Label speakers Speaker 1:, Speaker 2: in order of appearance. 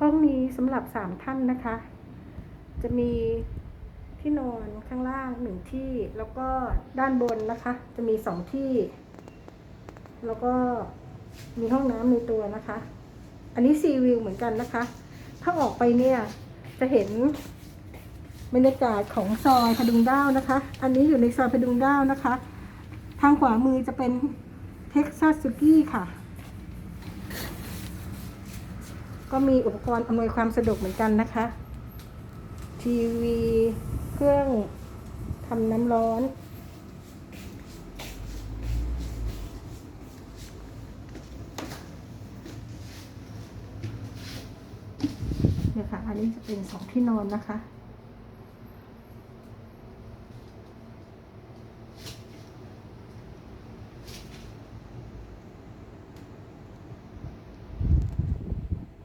Speaker 1: ห้องนี้สำหรับสามท่านนะคะ จะมีที่นอนข้างล่างหนึ่งที่ แล้วก็ด้านบนนะคะ จะมีสองที่ แล้วก็มีห้องน้ำในตัวนะคะ อันนี้ซีวิวเหมือนกันนะคะ ถ้าออกไปเนี่ยจะเห็นบรรยากาศของซอยพดุงด้าวนะคะ อันนี้อยู่ในซอยพดุงด้าวนะคะ ทางขวามือจะเป็นเท็กซัสซูกี้ค่ะ ก็มีอุปกรณ์อำนวยความสะดวกเหมือนกันนะคะ ทีวีเครื่องทำน้ำร้อน เนี่ยค่ะ อันนี้จะเป็นสองที่นอนนะคะ